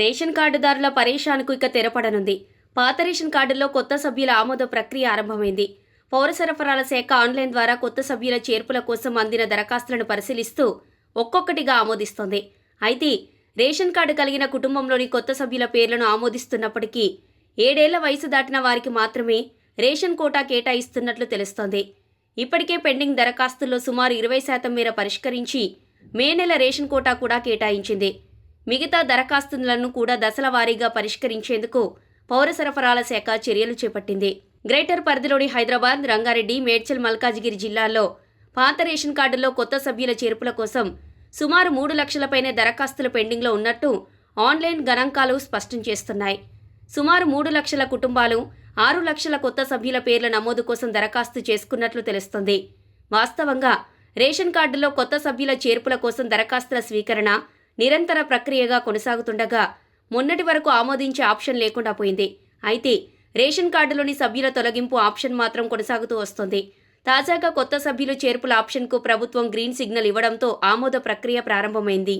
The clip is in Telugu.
రేషన్ కార్డుదారుల పరేషాన్కు ఇక తెరపడనుంది. పాత రేషన్ కార్డుల్లో కొత్త సభ్యుల ఆమోద ప్రక్రియ ఆరంభమైంది. పౌర సరఫరాల శాఖ ఆన్లైన్ ద్వారా కొత్త సభ్యుల చేర్పుల కోసం అందిన దరఖాస్తులను పరిశీలిస్తూ ఒక్కొక్కటిగా ఆమోదిస్తోంది. అయితే రేషన్ కార్డు కలిగిన కుటుంబంలోని కొత్త సభ్యుల పేర్లను ఆమోదిస్తున్నప్పటికీ ఏడేళ్ళ వయసు దాటిన వారికి మాత్రమే రేషన్ కోటా కేటాయిస్తున్నట్లు తెలుస్తోంది. ఇప్పటికే పెండింగ్ దరఖాస్తుల్లో సుమారు ఇరవై శాతం మేర పరిష్కరించి మే నెల రేషన్ కోటా కూడా కేటాయించింది. మిగతా దరఖాస్తులను కూడా దశల వారీగా పరిష్కరించేందుకు పౌర సరఫరాల శాఖ చర్యలు చేపట్టింది. గ్రేటర్ పరిధిలోని హైదరాబాద్ రంగారెడ్డి మేడ్చల్ మల్కాజిగిరి జిల్లాల్లో పాత రేషన్ కార్డుల్లో కొత్త సభ్యుల చేర్పుల కోసం సుమారు మూడు లక్షలపైనే దరఖాస్తులు పెండింగ్లో ఉన్నట్టు ఆన్లైన్ గణాంకాలు స్పష్టం చేస్తున్నాయి. సుమారు మూడు లక్షల కుటుంబాలు ఆరు లక్షల కొత్త సభ్యుల పేర్ల నమోదు కోసం దరఖాస్తు చేసుకున్నట్లు తెలుస్తోంది. వాస్తవంగా రేషన్ కార్డులో కొత్త సభ్యుల చేర్పుల కోసం దరఖాస్తుల స్వీకరణ నిరంతర ప్రక్రియగా కొనసాగుతుండగా మొన్నటి వరకు ఆమోదించే ఆప్షన్ లేకుండా పోయింది. అయితే రేషన్ కార్డులోని సభ్యుల తొలగింపు ఆప్షన్ మాత్రం కొనసాగుతూ వస్తోంది. తాజాగా కొత్త సభ్యులు చేర్పుల ఆప్షన్కు ప్రభుత్వం గ్రీన్ సిగ్నల్ ఇవ్వడంతో ఆమోద ప్రక్రియ ప్రారంభమైంది.